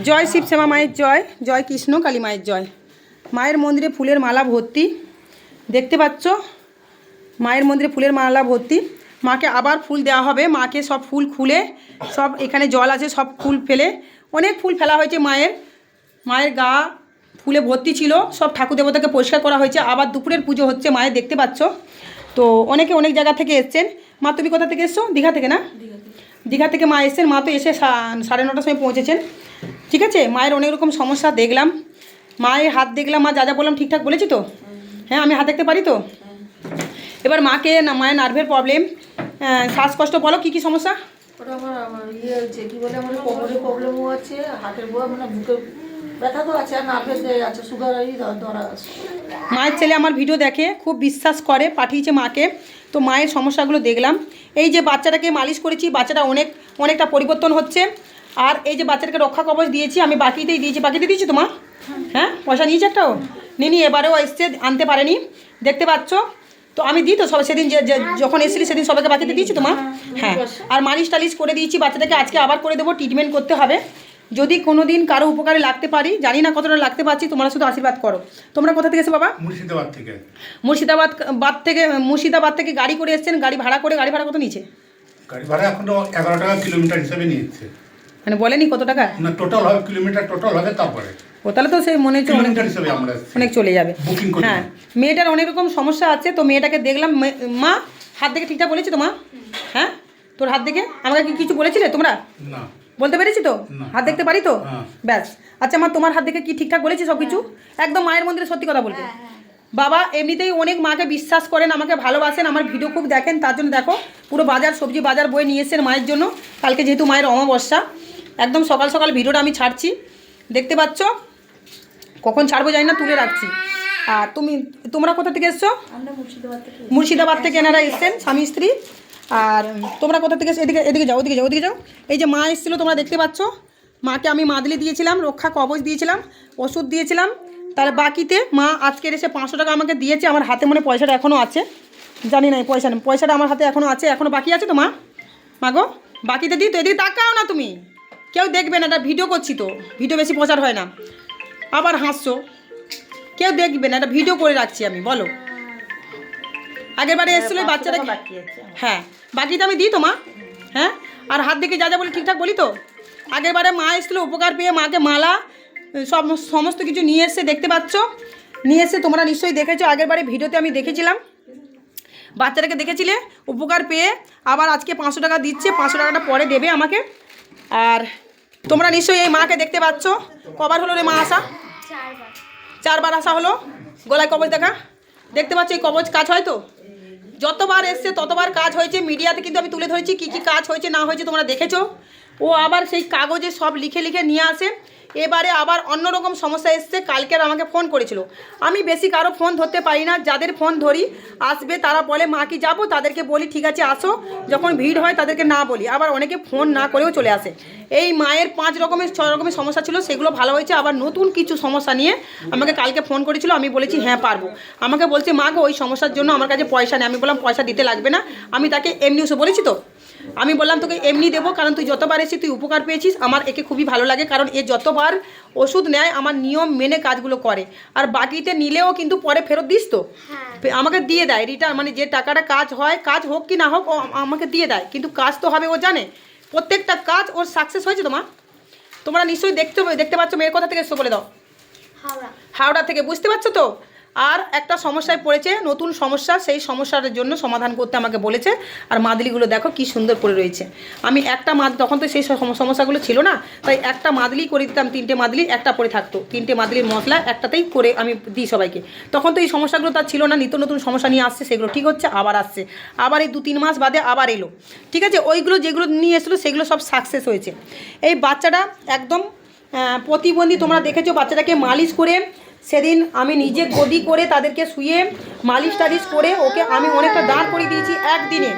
জয় শিব শ্যামা মায়ের জয় জয় কৃষ্ণ কালী মায়ের জয়। মায়ের মন্দিরে ফুলের মালা ভর্তি। দেখতে পাচ্ছ? মায়ের মন্দিরে ফুলের মালা ভর্তি। মাকে আবার ফুল দেওয়া হবে। মাকে সব ফুল খুলে সব এখানে জল আছে সব ফুল ফেলে। অনেক ফুল ফেলা হয়েছে মায়ের। মায়ের গা ফুলে ভর্তি ছিল। সব ঠাকুর দেবতাকে পরিষ্কার করা হয়েছে। আবার দুপুরের পুজো হচ্ছে মায়ের দেখতে পাচ্ছ? তো অনেকে অনেক জায়গা থেকে এসছেন। মা তুমি কোথা থেকে এসছো? দীঘা থেকে না? দীঘা থেকে। মা এসছেন। মা তো এসে সাড়ে নটার সময় পৌঁছেছেন। ঠিক আছে? মায়ের অনেক রকম সমস্যা দেখলাম। মায়ের হাত দেখলাম মা যা যা বললাম ঠিকঠাক বলেছি তো? হ্যাঁ আমি হাত দেখতে পারি তো? এবার মাকে না মায়ের নার্ভের প্রবলেম শ্বাসকষ্ট বলো কী কী সমস্যা? ওটা আমার আমার ইয়ে হচ্ছে কি বলে আমার কোমরে প্রবলেমও আছে হাতের বউ মানে বুকে ব্যথা তো আছে আর নার্ভের আছে সুগার ধরা আছে। মায়ের ছেলে আমার ভিডিও দেখে খুব বিশ্বাস করে পাঠিয়েছে মাকে। তো মায়ের সমস্যাগুলো দেখলাম। এই যে বাচ্চাটাকে মালিশ করেছি বাচ্চাটা অনেক অনেকটা পরিবর্তন হচ্ছে। আর এই যে বাচ্চাটাকে রক্ষা কবচ দিয়েছি আমি বাকিতেই দিয়েছি। বাকিতে দিয়েছি তোমা হ্যাঁ? পয়সা নিয়েছে একটাও নিনি এবারেও এসছে আনতে পারেনি। দেখতে পাচ্ছ? তো আমি দিই তো সব সেদিন যে যখন এসেছিলি সেদিন সবাইকে বাকিতে দিয়েছি তোমা হ্যাঁ আর মালিশ টালিশ করে দিয়েছি বাচ্চাটাকে আজকে আবার করে দেবো ট্রিটমেন্ট করতে হবে। যদি কোনো দিন কারও উপকারে লাগতে পারি জানি না কতটা লাগতে পারছি তোমরা শুধু আশীর্বাদ করো। তোমরা কোথা থেকে এসে বাবা? মুর্শিদাবাদ থেকে। মুর্শিদাবাদ বাদ থেকে মুর্শিদাবাদ থেকে গাড়ি করে এসেছেন গাড়ি ভাড়া করে গাড়ি ভাড়া কত নিচ্ছে গাড়ি ভাড়া এখন তো এগারো টাকা কিলোমিটার হিসেবে নিচ্ছে মানে বলেনি কত টাকা? না টোটাল হবে কিলোমিটার টোটাল হবে তারপরে। ও তাহলে তো সেই মনে হচ্ছে অনেক কিলোমিটার আমরা অনেক চলে যাবে। হ্যাঁ মেয়েটার অনেক রকম সমস্যা আছে তো মেয়েটাকে দেখলাম মা হাত দেখে ঠিকঠাক বলেছি তো মা? হ্যাঁ? তোর হাত দেখে? আমাকে কি কিছু বলেছিলে তোমরা? না। বলতে পেরেছি তো? হাত দেখতে পারি তো? হ্যাঁ। ব্যাস। আচ্ছা মা তোমার হাত দেখে কি ঠিকঠাক বলেছি সব কিছু একদম মায়ের মন্দিরে সত্যি কথা বলবে বাবা এমনিতেই অনেক মাকে বিশ্বাস করেন আমাকে ভালোবাসেন আমার ভিডিও খুব দেখেন তার জন্য দেখো পুরো বাজার সবজি বাজার বই নিয়ে এসেছেন মায়ের জন্য। কালকে যেহেতু মায়ের অমাবস্যা একদম সকাল সকাল ভিডিওটা আমি ছাড়ছি। দেখতে পাচ্ছ? কখন ছাড়বো জানি না তুলে রাখছি। আর তুমি তোমরা কোথা থেকে এসছো? মুর্শিদাবাদ থেকে মুর্শিদাবাদ থেকে এনারা এসছেন স্বামী স্ত্রী। আর তোমরা কোথা থেকে এসে- এদিকে এদিকে যাও ওদিকে যাও ওদিকে যাও। এই যে মা এসেছিল তোমরা দেখতে পাচ্ছ? মাকে আমি মাদলি দিয়েছিলাম রক্ষা কবচ দিয়েছিলাম ওষুধ দিয়েছিলাম। তার বাকিতে মা আজকের এসে পাঁচশো টাকা আমাকে দিয়েছে আমার হাতে মনে পয়সাটা এখনও আছে। জানি না পয়সা পয়সাটা আমার হাতে এখনও আছে এখনও বাকি আছে তো মা? মা গো বাকিতে দিই তো এদিকে তাকাও না তুমি। কেউ দেখবে না, এটা ভিডিও করছি তো, ভিডিও বেশি প্রচার হয় না। আবার হাসছো। কেউ দেখবে না, এটা ভিডিও করে রাখছি আমি, বলো। আগের বারে এসেছিল ওই বাচ্চাটা হ্যাঁ বাকিটা আমি দিই তো মা। হ্যাঁ আর হাত দেখে যা যা বলি ঠিকঠাক বলি তো। আগের বারে মা এসেছিল, উপকার পেয়ে মাকে মালা সব সমস্ত কিছু নিয়ে এসে দেখতে পাচ্ছ। নিয়ে এসে তোমরা নিশ্চয়ই দেখেছ, আগের বারে ভিডিওতে আমি দেখেছিলাম। বাচ্চাটাকে দেখেছিলে, উপকার পেয়ে আবার আজকে পাঁচশো টাকা দিচ্ছে, পাঁচশো টাকাটা পরে দেবে আমাকে। আর তোমরা নিশ্চয়ই এই মাকে দেখতে পাচ্ছ। কবার হলো রে মা আসা? চারবার আসা হলো। গলায় কবচ দেখা। দেখতে পাচ্ছ এই কবচ কাজ হয় তো? যতবার এসছে, ততবার কাজ হয়েছে। মিডিয়াতে কিন্তু আমি তুলে ধরেছি কি কি কাজ হয়েছে, না হয়েছে তোমরা দেখেছ। ও আবার সেই কাগজে সব লিখে লিখে নিয়ে আসে। এবারে আবার অন্যরকম সমস্যা এসছে কালকে আমাকে ফোন করেছিল। আমি বেশি কারও ফোন ধরতে পারি না, যাদের ফোন ধরি, আসবে, তারা বলে, মা কি যাব? তাদেরকে বলি, ঠিক আছে, আসো। যখন ভিড় হয়, তাদেরকে না বলি। আবার অনেকে ফোন না করেও চলে আসে। এই মায়ের পাঁচ রকমের, ছ রকমের সমস্যা ছিল, সেগুলো ভালো হয়েছে। আবার নতুন কিছু সমস্যা নিয়ে আমাকে কালকে ফোন করেছিল, আমি বলেছি হ্যাঁ পারব। আমাকে বলছে, মা গো, ওই সমস্যার জন্য আমার কাছে পয়সা নেই। আমি বললাম, পয়সা দিতে লাগবে না। আমি তাকে এমনি বলেছি তো আমি বললাম তোকে এমনি দেবো কারণ তুই যতবার এসেছিস তুই উপকার পেয়েছিস। আমার একে খুবই ভালো লাগে কারণ এ যতবার ওষুধ নেয় আমার নিয়ম মেনে কাজগুলো করে। আর বাকিতে নিলেও কিন্তু পরে ফেরত দিস তো। আমাকে দিয়ে দেয় রিটার্ন মানে যে টাকাটা কাজ হয় কাজ হোক কি না হোক ও আমাকে দিয়ে দেয়। কিন্তু কাজ তো হবে ও জানে। প্রত্যেকটা কাজ ওর সাকসেস হয়েছে তোমার তোমরা নিশ্চয়ই দেখতে দেখতে পাচ্ছ মেয়ের কথা থেকে এসছো বলে দাও। হাওড়া। হাওড়া থেকে বুঝতে পারছ তো? আর একটা সমস্যায় পড়েছে, নতুন সমস্যা, সেই সমস্যার জন্য সমাধান করতে আমাকে বলেছে। আর মাদলিগুলো দেখো কি সুন্দর পড়ে রয়েছে। আমি একটা মাদ, তখন তো সেই সমস্যাগুলো ছিল না, তাই একটা মাদলি করে দিতাম, তিনটে মাদলি, একটা পরে থাকতো। তিনটে মাদলির মশলা একটাতেই করে আমি দিই সবাইকে। তখন তো এই সমস্যাগুলো তার ছিল না, নিত্য নতুন সমস্যা নিয়ে আসছে, সেগুলো ঠিক হচ্ছে, আবার আসছে। আবার এই দু তিন মাস বাদে আবার এলো। ঠিক আছে, ওইগুলো যেগুলো নিয়ে এসেছিল, সেগুলো সব সাকসেস হয়েছে। এই বাচ্চাটা একদম প্রতিবন্ধী, তোমরা দেখেছ, বাচ্চাটাকে মালিশ করে সেদিন আমি নিজে গদি করে তাদেরকে শুয়ে মালিশ টালিশ করে ওকে আমি অনেকটা দাঁড় করিয়ে দিয়েছি একদিনে।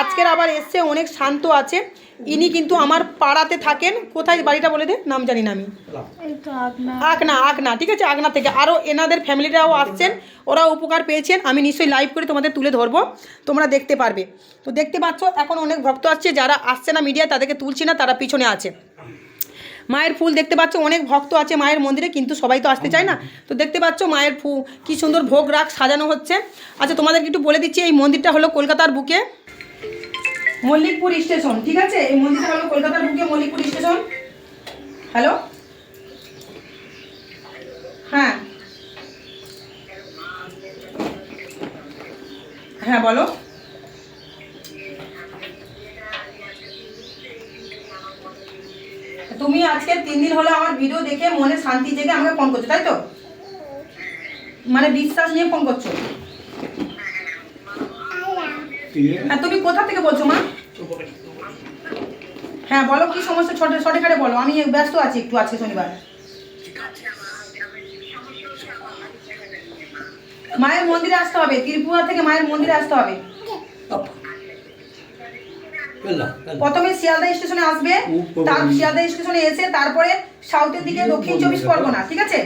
আজকের আবার এসছে অনেক শান্ত আছে। ইনি কিন্তু আমার পাড়াতে থাকেন। কোথায় বাড়িটা বলে দে? নাম জানি না আমি। আকনা আকনা ঠিক আছে? আকনা থেকে। আরও এনাদের ফ্যামিলিরাও আসছেন। ওরা উপকার পেয়েছেন। আমি নিশ্চয়ই লাইভ করে তোমাদের তুলে ধরবো। তোমরা দেখতে পারবে। তো দেখতে পাচ্ছ এখন অনেক ভক্ত আসছে। যারা আসছে না মিডিয়া তাদেরকে তুলছি না তারা পিছনে আছে। মায়ের ফুল দেখতে পাচ্ছ, অনেক ভক্ত আছে মায়ের মন্দিরে, কিন্তু সবাই তো আসতে চায় না। তো দেখতে পাচ্ছ মায়ের ফু কি সুন্দর ভোগ রাখ সাজানো হচ্ছে। আচ্ছা তোমাদেরকে একটু বলে দিচ্ছি, এই মন্দিরটা হলো কলকাতার বুকে মল্লিকপুর স্টেশন, ঠিক আছে? এই মন্দিরটা হলো কলকাতার বুকে মল্লিকপুর স্টেশন। হ্যালো হ্যাঁ। হ্যাঁ বলো। তুমি আজকে তিন দিন হলো আমার ভিডিও দেখে মনে শান্তি জেগে আমাকে ফোন করছ, তাই তো? মানে বিশ্বাস নিয়ে ফোন করছ? হ্যাঁ তুমি কোথা থেকে বলছো, মা? হ্যাঁ বলো কি সমস্যা? ছোট শর্টে খাটে বলো। আমি ব্যস্ত আছি একটু আজকে শনিবার। মায়ের মন্দিরে আসতে হবে। ত্রিপুরা থেকে মায়ের মন্দিরে আসতে হবে। প্রথমে শিয়ালদা স্টেশনে আসবে তার শিয়ালদা স্টেশনে এসে তারপরে সাউথের দিকে দক্ষিণ চব্বিশ পরগনা ঠিক আছে?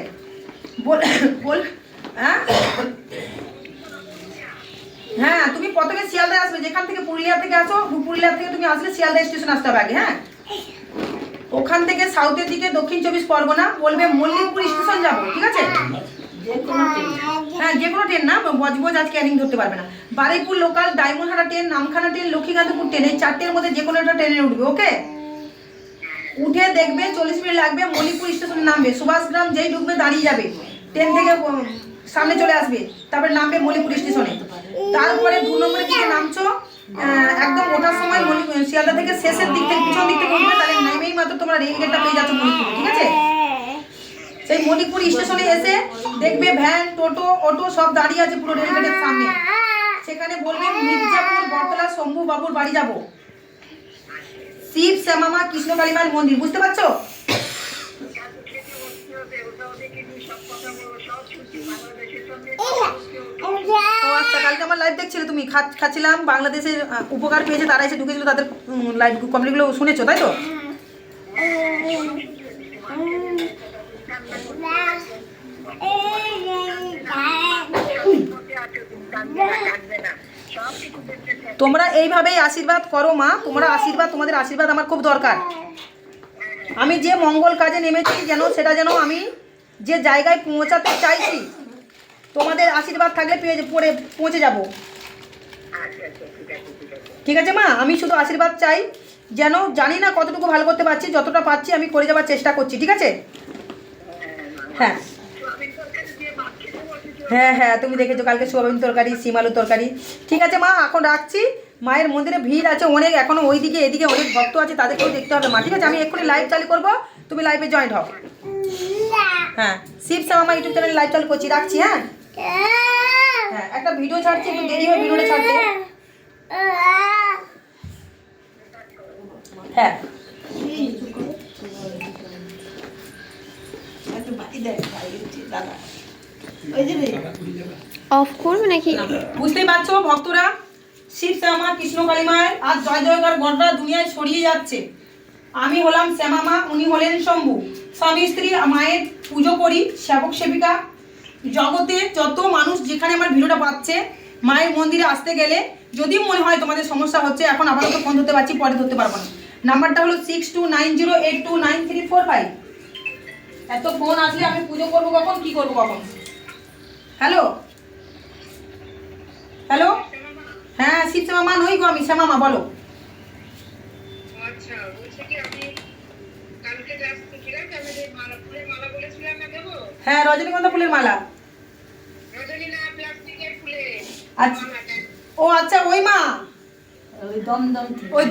বল বল হ্যাঁ? হ্যাঁ তুমি প্রথমে শিয়ালদায় আসবে যেখান থেকে পুরুলিয়া থেকে আসো পুরুলিয়া থেকে তুমি আসলে শিয়ালদা স্টেশন আসতে হবে আগে হ্যাঁ? ওখান থেকে সাউথের দিকে দক্ষিণ চব্বিশ পরগনা বলবে মল্লিকপুর স্টেশন যাব ঠিক আছে? যে কোনো ট্রেন হ্যাঁ যে কোনো ট্রেন না বজবজ আজ ক্যানিং ধরতে পারবে না। Baruipur local Diamond Harbour train Namkhana train Lakshmikantapur train এই চারটের মধ্যে যে কোনো একটা ট্রেনে উঠবে ওকে উঠে দেখবে চল্লিশ মিনিট লাগবে, মণিপুর স্টেশনে নামবে সুভাষগ্রাম যেই ঢুকবে দাঁড়িয়ে যাবে ট্রেন থেকে সামনে চলে আসবে, তারপরে নামবে মণিপুর স্টেশনে তারপরে দু নম্বরের দিকে নামছো একদম ওঠার সময় শিয়ালদা থেকে শেষের দিক থেকে, পিছন দিক থেকে উঠবে, তাহলে নেমেই মাত্র তোমরা রেল গেটটা পেয়ে যাচ্ছ মল্লিকপুর ঠিক আছে? সেই মণিপুর স্টেশনে এসে দেখবে ভ্যান টোটো, অটো সব দাঁড়িয়ে আছে পুরো রেলগেটের সামনে। সেখানে মির্জাপুর, বটতলা শম্ভু বাবুর বাড়ি যাব। শিব, শ্যামামা, কৃষ্ণ কালীমার মন্দির, বুঝতে পারছ? ও আচ্ছা কালকে আমার লাইভ দেখছিলে তুমি? খাচ্ছিলাম, বাংলাদেশের উপকার পেয়েছে, তারা এসে ঢুকেছিল, তাদের লাইভ কমেন্টগুলো শুনেছো, তাই তো? তোমরা এইভাবেই আশীর্বাদ করো, মা। তোমরা আশীর্বাদ, তোমাদের আশীর্বাদ আমার খুব দরকার। আমি যে মঙ্গল কাজে নেমেছি যেন সেটা যেন আমি যে জায়গায় পৌঁছাতে চাইছি, তোমাদের আশীর্বাদ থাকলে পেয়ে পড়ে, পৌঁছে যাব। ঠিক আছে, মা? আমি শুধু আশীর্বাদ চাই যেন জানি না কতটুকু ভালো করতে পারছি, যতটা পারছি আমি করে যাওয়ার চেষ্টা করছি, ঠিক আছে? হ্যাঁ। হ্যাঁ হ্যাঁ তুমি দেখেছ, কালকে সোয়াবিন তরকারি সিম আলুর তরকারি। ঠিক আছে, মা, এখন রাখছি। মায়ের মন্দিরে ভিড় আছে অনেক, এখনও ওইদিকে এদিকে অনেক ভক্ত আছে, তাদেরকেও দেখতে হবে, মা। ঠিক আছে, আমি এক্ষুনি লাইভ চালু করব, তুমি লাইভে জয়েন্ট হও। হ্যাঁ শিব শ্যাম আমার ইউটিউব চ্যানেলে লাইভ চালু করছি, রাখছি হ্যাঁ? হ্যাঁ একটা ভিডিও ছাড়ছি, একটু দেরি হয় ভিডিওটা ছাড়তে। হ্যাঁ। অফ করবে নাকি? বুঝতেই পারছ ভক্তরা? শিব শ্যামা কৃষ্ণ কালীমায়ের আর জয় জয়কার গড়টা দুনিয়ায় ছড়িয়ে যাচ্ছে। আমি হলাম শ্যামামা উনি হলেন শম্ভু। স্বামী স্ত্রী মায়ের পুজো করি সেবক সেবিকা। জগতে যত মানুষ যেখানে আমার ভিডিওটা পাচ্ছে মায়ের মন্দিরে আসতে গেলে যদি মনে হয় তোমাদের সমস্যা হচ্ছে এখন আপাতত ফোন ধরতে পারছি পরে ধরতে পারব না। নাম্বারটা হলো six two nine zero eight two nine three four five এত ফোন আসলে আমি পুজো করব কখন কি করব কখন? হ্যালো? হ্যালো? হ্যাঁ শিব শ্যামা নই গো আমি শ্যামামা বলো। আচ্ছা হ্যাঁ রজনীগন্ধা ফুলের মালা। রজনী না প্লাস্টিকের ফুলে আচ্ছা। ও আচ্ছা ওই মা। ওই দমদম ওই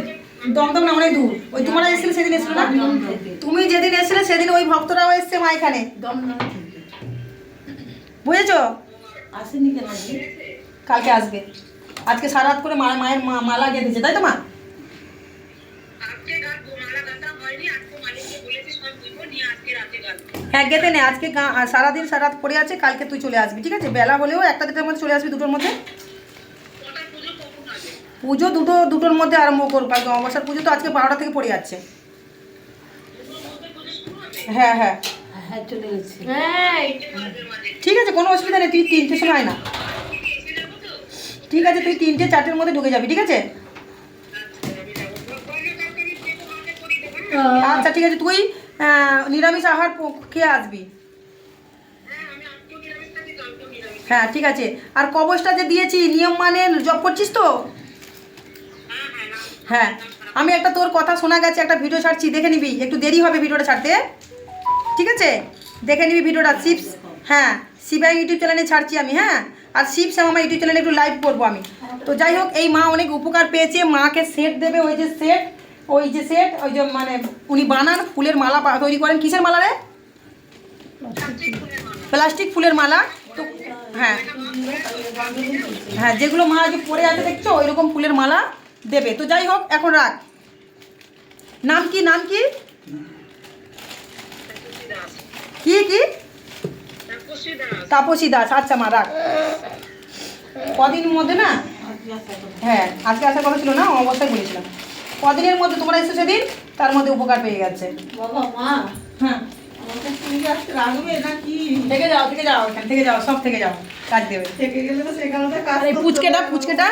দমদম না অনেক দূর। ওই তোমরা এসেছিলে সেদিন এসেছিল না? তুমি যেদিন এসেছিলে সেদিন ওই ভক্তরাও এসছে মা এখানে। দমদম বুঝেছ? আসেনি কেন কালকে আসবে। আজকে সারা রাত করে মা মায়ের মালা গেঁথেছে তাই তো মা? গাঁথা হ্যাঁ গেতে নে আজকে সারাদিন সারা রাত পড়ে আছে কালকে তুই চলে আসবি ঠিক আছে? বেলা হলেও একটা দুটোর মধ্যে চলে আসবি দুটোর মধ্যে। পুজো পুজো দুটো দুটোর মধ্যে আরম্ভ করব অমাবস্যার পুজো তো আজকে বারোটা থেকে পড়ে যাচ্ছে। হ্যাঁ হ্যাঁ। হ্যাঁ চলে গেছি। ঠিক আছে কোনো অসুবিধা নেই তুই তিনটের সময় না। ঠিক আছে তুই তিনটে চারটের মধ্যে ঢুকে যাবি ঠিক আছে? আচ্ছা ঠিক আছে তুই নিরামিষ আহার খেয়ে আসবি। হ্যাঁ আমি আজকেও নিরামিষ থাকি কালকেও নিরামিষ হ্যাঁ ঠিক আছে। আর কবচটা যে দিয়েছি নিয়ম মানে জব করছিস তো? হ্যাঁ আমি একটা তোর কথা শোনা গেছে একটা ভিডিও ছাড়ছি দেখে নিবি একটু দেরি হবে ভিডিওটা ছাড়তে। ঠিক আছে? দেখে নিবি ভিডিওটা শিপস হ্যাঁ শিবাই ইউটিউব চ্যানেলে ছাড়ছি আমি হ্যাঁ? আর শিব শ্যাম আমার ইউটিউব চ্যানেলে একটু লাইভ করব আমি। তো যাই হোক, এই মা অনেক উপকার পেয়েছে। মাকে সেট দেবে ওই যে সেট ওই যে সেট ওই যে মানে উনি বানান, ফুলের মালা তৈরি করেন। কিসের মালা রে? প্লাস্টিক ফুলের মালা। তো হ্যাঁ। হ্যাঁ যেগুলো মা যে পরে আছে, দেখছ? ওই রকম ফুলের মালা দেবে। তো যাই হোক, এখন রাখ। নাম কি? নাম কি? কি কি? তাপসী দাস আচ্ছা মা রাখ। কদিন মধ্যে না? হ্যাঁ আজকে আসার কথা ছিল না অবস্থায় বলেছিলাম। কদিনের মধ্যে তোমরা এসে সেদিন? তার মধ্যে উপকার পেয়ে গেছে। বাবা মা। হ্যাঁ। থেকে যাও থেকে যাও এখান থেকে যাও সব থেকে যাও কাজ দেবে। থেকে গেলে তো সেখানে তো কাজ এই পুচকেটা পুচকেটা।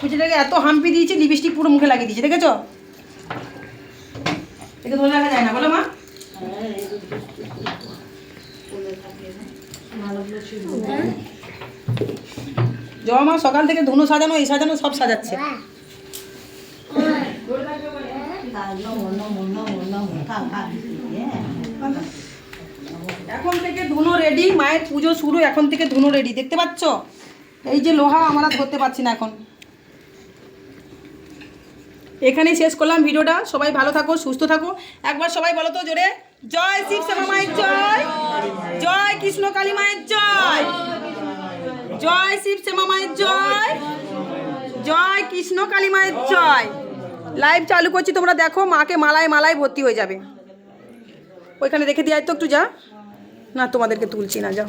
পুচকেটাকে এত হাম্পি দিয়েছি লিপস্টিক পুরো মুখে লাগিয়ে দিয়েছি দেখেছ? একে ধরে রাখা যায় না বলো মা। জমা সকাল থেকে ধুনো সাজানো, এই সাজানো সব সাজাচ্ছে। এখন থেকে ধুনো রেডি মায়ের পুজো শুরু, এখন থেকে ধুনো রেডি দেখতে পাচ্ছ? এই যে লোহা, আমরা ধরতে পারছি না এখন। এখানেই শেষ করলাম ভিডিওটা। সবাই ভালো থাকো, সুস্থ থাকো। একবার সবাই বলো তো জোরে, জয় শিব শ্যামা মায়ের জয়। জয় কৃষ্ণ কালী মায়ের জয়। জয় শিব শ্যামা মায়ের জয়। জয় কৃষ্ণ কালী মায়ের জয়। লাইভ চালু করছি, তোমরা দেখো, মাকে মালায় মালায় ভর্তি হয়ে যাবে। ওইখানে রেখে দিয়ে তো একটু যা। না, তোমাদেরকে তুলছি না যাও